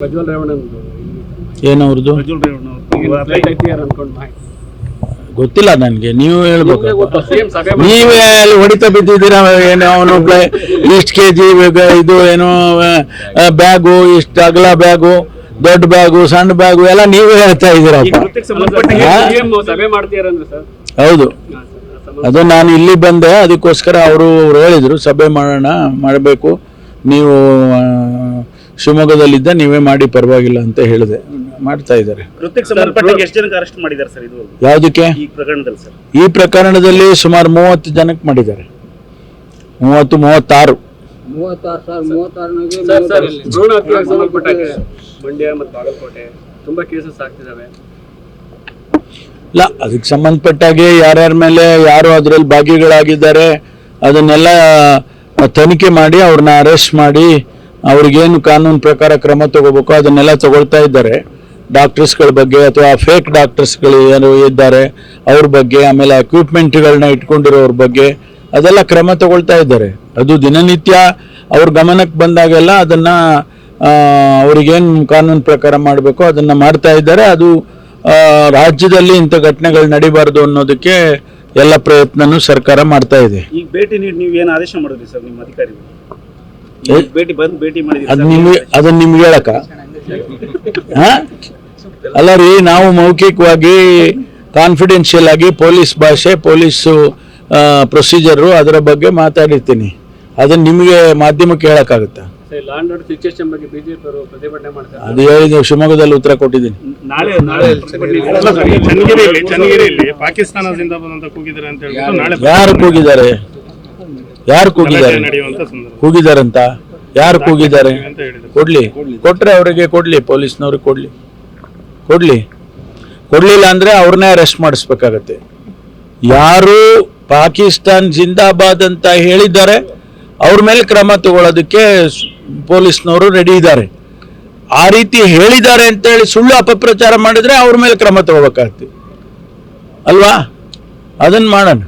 ಪ್ರಜ್ವಲ್ ಏನವ್ರದ್ದು ರೇವಣ್ಣ ಗೊತ್ತಿಲ್ಲ ನನಗೆ ನೀವು ಹೇಳ್ಬೇಕು. ನೀವೇ ಅಲ್ಲಿ ಹೊಡಿತಾ ಬಿದ್ದಿದ್ದೀರಾ ಏನು ಅವನು ಇಷ್ಟು ಕೆ ಜಿ ಇದು ಏನು ಬ್ಯಾಗು ಇಷ್ಟು ಅಗಲ ಬ್ಯಾಗು ದೊಡ್ಡ ಬ್ಯಾಗು ಸಣ್ಣ ಬ್ಯಾಗು ಎಲ್ಲ ನೀವೇ ಹೇಳ್ತಾ ಇದ್ದೀರಪ್ಪ ಸರ್? ಹೌದು. ಅದು ನಾನು ಇಲ್ಲಿ ಬಂದೆ ಅದಕ್ಕೋಸ್ಕರ ಅವರು ಹೇಳಿದ್ರು ಸಭೆ ಮಾಡೋಣ ಮಾಡಬೇಕು. ನೀವು ಶಿವಮೊಗ್ಗದಲ್ಲಿದ್ದ ನೀವೇ ಮಾಡಿ ಪರವಾಗಿಲ್ಲ ಅಂತ ಹೇಳಿದೆ. ಮಾಡ್ತಾ ಇದ್ದಾರೆ. ಯಾವುದಕ್ಕೆ? ಈ ಪ್ರಕರಣದಲ್ಲಿ ಸರ್. ಈ ಪ್ರಕರಣದಲ್ಲಿ ಸುಮಾರು ಮೂವತ್ತು ಜನಕ್ಕೆ ಮಾಡಿದ್ದಾರೆ. ಮೂವತ್ತು ಮೂವತ್ತಾರು. ಮೂವತ್ತಾರು ಸಾವಿರ ಮೂವತ್ತಾರನಾಗೆ ಸರ್ ಸರ್ ಭ್ರೂಣ ಮಂಡ್ಯ ಮತ್ತು ಬಾಗಲಕೋಟೆ. ತುಂಬಾ ಕೇಸಸ್ ಆಗ್ತಿದಾವೆ. ಇಲ್ಲ ಅದಕ್ಕೆ ಸಂಬಂಧಪಟ್ಟಾಗೆ ಯಾರ್ಯಾರ ಮೇಲೆ ಯಾರು ಅದರಲ್ಲಿ ಭಾಗಿಗಳಾಗಿದ್ದಾರೆ ಅದನ್ನೆಲ್ಲ ತನಿಖೆ ಮಾಡಿ ಅವ್ರನ್ನ ಅರೆಸ್ಟ್ ಮಾಡಿ ಅವ್ರಿಗೇನು ಕಾನೂನು ಪ್ರಕಾರ ಕ್ರಮ ತಗೋಬೇಕು ಅದನ್ನೆಲ್ಲ ತಗೊಳ್ತಾ ಇದ್ದಾರೆ. ಡಾಕ್ಟರ್ಸ್ಗಳ ಬಗ್ಗೆ ಅಥವಾ ಫೇಕ್ ಡಾಕ್ಟರ್ಸ್ಗಳು ಏನು ಇದ್ದಾರೆ, ಅವ್ರ ಬಗ್ಗೆ, ಆಮೇಲೆ ಎಕ್ವಿಪ್ಮೆಂಟ್ಗಳನ್ನ ಇಟ್ಕೊಂಡಿರೋರ ಬಗ್ಗೆ ಅದೆಲ್ಲ ಕ್ರಮ ತಗೊಳ್ತಾ ಇದ್ದಾರೆ. ಅದು ದಿನನಿತ್ಯ ಅವ್ರ ಗಮನಕ್ಕೆ ಬಂದಾಗೆಲ್ಲ ಅದನ್ನು ಅವ್ರಿಗೇನು ಕಾನೂನು ಪ್ರಕಾರ ಮಾಡಬೇಕು ಅದನ್ನು ಮಾಡ್ತಾ ಇದ್ದಾರೆ. ಅದು ರಾಜ್ಯದಲ್ಲಿ ಇಂಥ ಘಟನೆಗಳು ನಡಿಬಾರ್ದು ಅನ್ನೋದಕ್ಕೆ ಎಲ್ಲ ಪ್ರಯತ್ನನೂ ಸರ್ಕಾರ ಮಾಡ್ತಾ ಇದೆ. ಈಗ ಭೇಟಿ ನೀಡಿ ನೀವು ಏನು ಆದೇಶ ಮಾಡಿದ್ರಿ ಸರ್ ನಿಮ್ಮ ಅಧಿಕಾರಿಗಳು ಭೇಟಿ ಬಂದು ಭೇಟಿ ಮಾಡಿದ್ರಿ ಅದ್ ಸರ್. ನಿಮ್ಗೆ ಅದನ್ನ ನಿಮ್ಗೆ ಹೇಳಕ ಹಾ? ಅಲ್ಲ ರೀ ನಾವು ಮೌಖಿಕವಾಗಿ ಕಾನ್ಫಿಡೆನ್ಷಿಯಲ್ ಆಗಿ ಪೊಲೀಸ್ ಭಾಷೆ ಪೊಲೀಸು ಪ್ರೊಸೀಜರು ಅದರ ಬಗ್ಗೆ ಮಾತಾಡಿರ್ತೀನಿ. ಅದನ್ನ ನಿಮಗೆ ಮಾಧ್ಯಮಕ್ಕೆ ಹೇಳಕ್ಕಾಗುತ್ತಾ ಸರ್ ಲಾ ಅಂಡ್ ಬಗ್ಗೆ ಬಿಜೆಪಿ ಅವರು ಪ್ರತಿಭಟನೆ ಮಾಡ್ತಾರೆ. ಅದು ಹೇಳಿದ ಶಿವಮೊಗ್ಗದಲ್ಲಿ ಉತ್ತರ ಕೊಟ್ಟಿದ್ದೀನಿ. ನಾಳೆ ನಾಳೆ ಪ್ರತಿಭಟನೆ ಇದೆ. ಅಲ್ಲ ಸರ್, ಚನ್ನಗಿರಿಯಲ್ಲಿ ಚನ್ನಗಿರಿಯಲ್ಲಿ ಪಾಕಿಸ್ತಾನದಿಂದ ಬಂದಂತ ಕೂಗಿದ್ದಾರೆ ಅಂತ ಹೇಳ್ಬಿಟ್ಟು ನಾಳೆ ಯಾರು ಕೂಗಿದ್ದಾರೆ? ಯಾರು ಕೂಗಿದ್ದಾರೆ? ಕೂಗಿದಾರಂತ ಯಾರು ಕೂಗಿದ್ದಾರೆ? ಕೊಡ್ಲಿ. ಕೊಟ್ರೆ ಅವರಿಗೆ ಕೊಡ್ಲಿ ಪೊಲೀಸ್ನವ್ರಿಗೆ ಕೊಡ್ಲಿ. ಕೊಡ್ಲಿ. ಕೊಡ್ಲಿಲ್ಲ ಅಂದ್ರೆ ಅವ್ರನ್ನೇ ಅರೆಸ್ಟ್ ಮಾಡಿಸ್ಬೇಕಾಗತ್ತೆ. ಯಾರು ಪಾಕಿಸ್ತಾನ್ ಜಿಂದಾಬಾದ್ ಅಂತ ಹೇಳಿದ್ದಾರೆ ಅವ್ರ ಮೇಲೆ ಕ್ರಮ ತಗೊಳ್ಳೋದಕ್ಕೆ ಪೊಲೀಸ್ನವರು ರೆಡಿ ಇದ್ದಾರೆ. ಆ ರೀತಿ ಹೇಳಿದ್ದಾರೆ ಅಂತ ಹೇಳಿ ಸುಳ್ಳು ಅಪಪ್ರಚಾರ ಮಾಡಿದ್ರೆ ಅವ್ರ ಮೇಲೆ ಕ್ರಮ ತಗೋಬೇಕಾಗತ್ತೆ ಅಲ್ವಾ? ಅದನ್ನ ಮಾಡೋಣ.